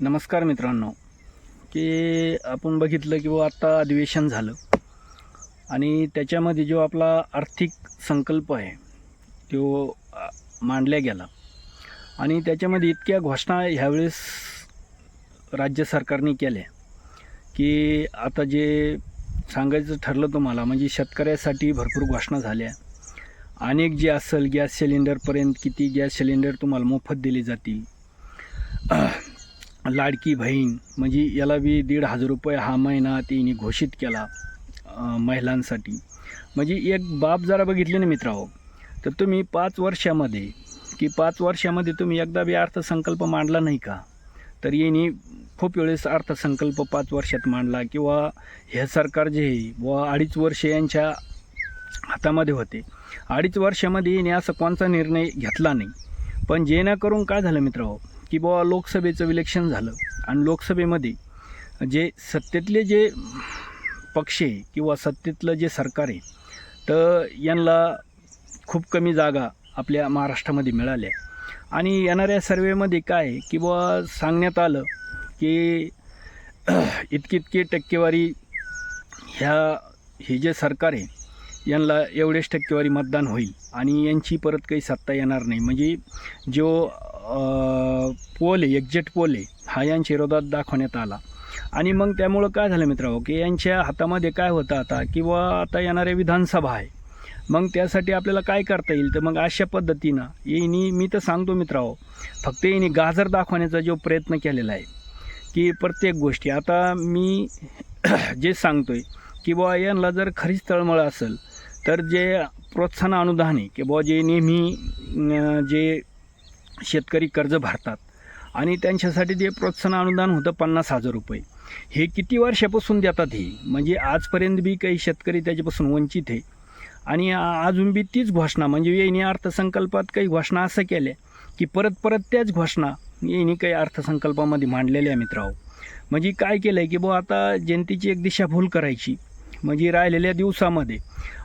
नमस्कार मित्रांनो की आपण बघितलं की बुवा आत्ता अधिवेशन झालं आणि त्याच्यामध्ये जो आपला आर्थिक संकल्प आहे तो मांडल्या गेला. आणि त्याच्यामध्ये इतक्या घोषणा ह्यावेळेस राज्य सरकारने केल्या की आता जे सांगायचं ठरलं तुम्हाला म्हणजे शेतकऱ्यासाठी भरपूर घोषणा झाल्या. अनेक जे असेल गॅस सिलेंडरपर्यंत किती गॅस सिलेंडर तुम्हाला मोफत दिले जातील. लाडकी बहीण म्हणजे याला बी दीड हजार रुपये हा महिना तिने घोषित केला महिलांसाठी. म्हणजे एक बाब जरा बघितली ना मित्रांनो तर तुम्ही पाच वर्षामध्ये की पाच वर्षामध्ये तुम्ही एकदा बी अर्थसंकल्प मांडला नाही का? तर येणे खूप वेळेस अर्थसंकल्प पाच वर्षात मांडला किंवा हे सरकार जे आहे व अडीच वर्ष यांच्या हातामध्ये होते. अडीच वर्षामध्ये येणे असा कोणता निर्णय घेतला नाही. पण जेणेकरून काय झालं मित्रांनो की बुवा लोकसभेचं इलेक्शन झालं. आणि लोकसभेमध्ये जे सत्तेतले जे पक्ष आहे किंवा सत्तेतलं जे सरकार आहे तर यांना खूप कमी जागा आपल्या महाराष्ट्रामध्ये मिळाल्या. आणि येणाऱ्या सर्वेमध्ये काय आहे की बुवा सांगण्यात आलं की इतकी इतकी टक्केवारी ह्या हे जे सरकार आहे यांना एवढेच टक्केवारी मतदान होईल आणि यांची परत काही सत्ता येणार नाही. म्हणजे जो पोले पोल आहे एक्झॅक्ट पोल आहे हा यांच्या विरोधात दाखवण्यात आला. आणि मग त्यामुळं काय झालं मित्रांनो की यांच्या हातामध्ये काय होतं आता किंवा आता येणाऱ्या विधानसभा आहे मग त्यासाठी आपल्याला काय करता येईल? तर मग अशा पद्धतीनं येईनी मी तर सांगतो मित्रांनो फक्त येईनी गाजर दाखवण्याचा जो प्रयत्न केलेला आहे की प्रत्येक गोष्टी. आता मी जे सांगतो आहे की बुवा यांना जर खरीच तळमळ असेल तर जे प्रोत्साहन अनुदान आहे की बुवा जे नेहमी जे शेतकरी कर्ज भरतात आणि त्यांच्यासाठी जे प्रोत्साहन अनुदान होतं पन्नास हजार रुपये हे किती वर्षापासून देतात हे? म्हणजे आजपर्यंत बी काही शेतकरी त्याच्यापासून वंचित आहे. आणि अजून बी तीच घोषणा म्हणजे येईनी अर्थसंकल्पात काही घोषणा असं केल्या की परत परत त्याच घोषणा येईनी काही अर्थसंकल्पामध्ये मांडलेल्या आहे म्हणजे काय केलं आहे की बुवा आता जनतेची एक दिशाभूल करायची म्हणजे राहिलेल्या दिवसामध्ये.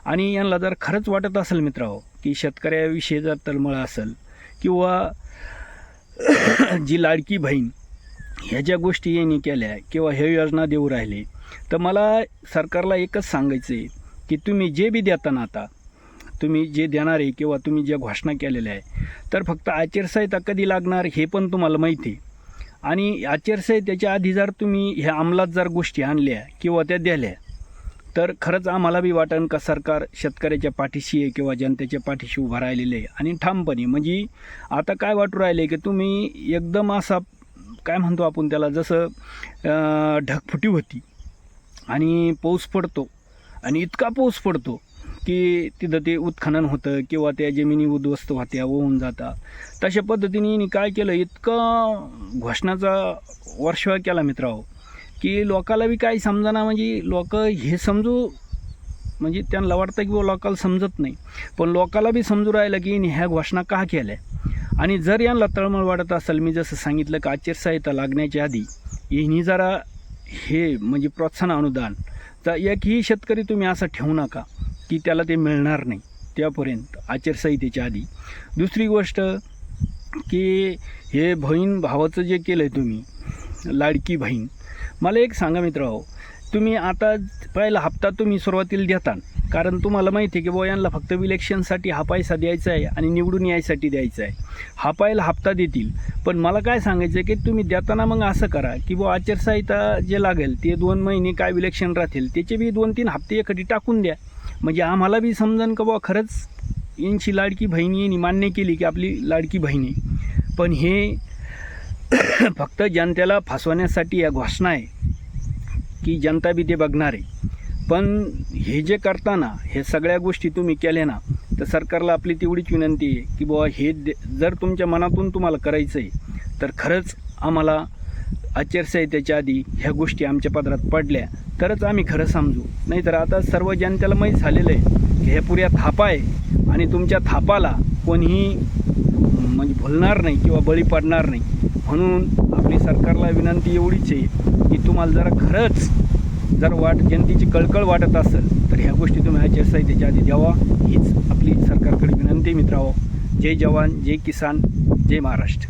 आणि यांना जर खरंच वाटत असेल मित्रांनो की शेतकऱ्याविषयी जर तळमळ असेल किंवा जी लाडकी बहीण ह्या ज्या गोष्टी यांनी केल्या किंवा ह्या योजना देऊ राहिले तर मला सरकारला एकच सांगायचं आहे की तुम्ही जे बी देताना आता तुम्ही जे देणार आहे किंवा तुम्ही ज्या घोषणा केलेल्या आहे तर फक्त आचारसंहिता कधी लागणार हे पण तुम्हाला माहिती आहे. आणि आचारसंहितेच्या आधी जर तुम्ही ह्या अंमलात जर गोष्टी आणल्या किंवा त्या दिल्या तर खरंच आम्हाला बी वाटण का सरकार शेतकऱ्याच्या पाठीशी आहे किंवा जनतेच्या पाठीशी उभं राहिलेलं आहे आणि ठामपणे. म्हणजे आता काय वाटू राहिले की तुम्ही एकदम असा काय म्हणतो आपण त्याला जसं ढगफुटी होती आणि पाऊस पडतो आणि इतका पाऊस पडतो की तिथं ते उत्खनन होतं किंवा त्या जमिनी उद्ध्वस्त होत्या होऊन जाता. तशा पद्धतीने काय केलं? इतकं घोषणाचा वर्षवा केला मित्राओ की लोकाला बी काही समजाना म्हणजे लोक हे समजू म्हणजे त्यांना वाटतं की बुवा लोकाला समजत नाही. पण लोकाला बी समजू राहिलं की ह्या घोषणा का केल्या? आणि जर यांना तळमळ वाटत असेल मी जसं सांगितलं का आचारसंहिता लागण्याच्या आधी यांनी जरा हे म्हणजे प्रोत्साहन अनुदान तर एकही शेतकरी तुम्ही असं ठेवू नका की त्याला ते मिळणार नाही त्यापर्यंत आचारसंहितेच्या आधी. दुसरी गोष्ट की हे बहीण भावाचं जे केलं आहे तुम्ही लाडकी बहीण मला एक सांगा मित्र तुम्ही आता पहिला हप्ता तुम्ही सुरुवातीला देता कारण तुम्हाला माहिती आहे की बुवा यांना फक्त इलेक्शनसाठी हा पैसा द्यायचा आहे आणि निवडून यायसाठी द्यायचा आहे. हा पायला हप्ता देतील. पण मला काय सांगायचं आहे की तुम्ही देताना मग असं करा की बुवा आचारसंहिता जे लागेल ते दोन महिने काय इलेक्शन राहतील त्याचे बी दोन तीन हप्ते एखादी टाकून द्या. म्हणजे आम्हाला बी समजन का बुवा खरंच यांची लाडकी बहिणी यांनी मान्य केली की आपली लाडकी बहिणी. पण हे फक्त जनतेला फसवण्यासाठी या घोषणा आहे की जनता बी ते बघणार. आहे पण हे जे करताना हे सगळ्या गोष्टी तुम्ही केल्या ना तर सरकारला आपली तेवढीच विनंती आहे की बुवा हे दे- जर तुमच्या मनातून तुम्हाला करायचं आहे तर खरंच आम्हाला आचारसंहितेच्या आधी ह्या गोष्टी आमच्या पदरात पडल्या तरच आम्ही खरं समजू. नाहीतर आता सर्व जनतेला माहीत झालेलं आहे की हे पुऱ्या थापा आहे आणि तुमच्या थापाला कोणीही म्हणजे भुलणार नाही किंवा बळी पडणार नाही. म्हणून आपली सरकारला विनंती एवढीच आहे की तुम्हाला जरा खरंच जर वाट जनतेची कळकळ वाटत असेल तर ह्या गोष्टी तुम्ही आचारसंहितेच्या आधी द्यावा. हीच आपली सरकारकडे विनंती मित्रावं जय जवान जय किसान जय महाराष्ट्र.